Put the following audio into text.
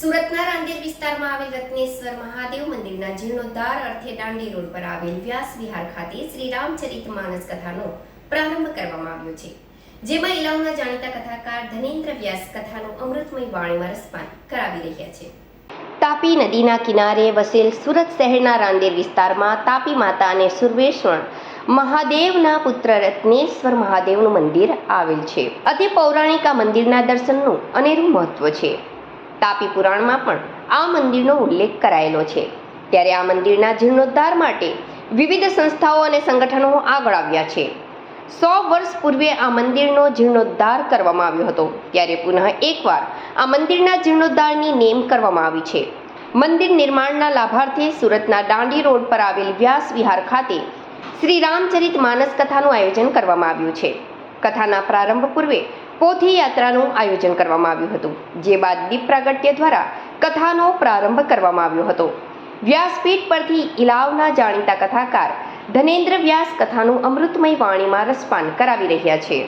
સુરતના રાંદેર વિસ્તારમાં આવેલ રત્નેશ્વર મહાદેવ મંદિરના જીર્ણોદ્ધાર અર્થે દાંડી રોડ પર આવેલ વ્યાસ વિહાર ખાતે શ્રી રામચરિત માનસ કથાનો પ્રારંભ કરવામાં આવ્યો છે જેમાં ઇલાઉના જાણીતા કથાકાર ધનેન્દ્ર વ્યાસ કથાનું અમૃતમય વાણીમાં રસપાન કરાવી રહ્યા છે. તાપી નદીના કિનારે વસેલ સુરત શહેરના રાંદેર વિસ્તારમાં તાપી માતા અને સુરવેશ્વર મહાદેવના પુત્ર રત્નેશ્વર મહાદેવનું મંદિર આવેલ છે. અતિ પૌરાણિક આ મંદિરના દર્શનનું અનેરું મહત્વ છે. તાપી પુરાણમાં પણ આ મંદિરનો ઉલ્લેખ કરાયેલો છે. ત્યારે આ મંદિરના જીર્ણોદ્ધાર માટે વિવિધ સંસ્થાઓ અને સંગઠનો આગળ આવ્યા છે. સો વર્ષ પૂર્વે આ મંદિરનો જીર્ણોદ્ધાર કરવામાં આવ્યો હતો. ત્યારે પુનઃ એકવાર આ મંદિરના જીર્ણોદ્ધારની નેમ કરવામાં આવી છે. મંદિર નિર્માણના લાભાર્થે સુરતના દાંડી રોડ પર આવેલ વ્યાસ વિહાર ખાતે શ્રી રામચરિત માનસ કથાનું આયોજન કરવામાં આવ્યું છે. કથાના પ્રારંભ પૂર્વે પોથી યાત્રાનું આયોજન કરવામાં આવ્યું હતું, જે બાદ દીપ પ્રાગટ્ય દ્વારા કથાનો પ્રારંભ કરવામાં આવ્યો હતો. વ્યાસપીઠ પરથી ઇલાવના જાણીતા કથાકાર ધનેન્દ્ર વ્યાસ કથાનું અમૃતમય વાણીમાં રસપાન કરાવી રહ્યા છે.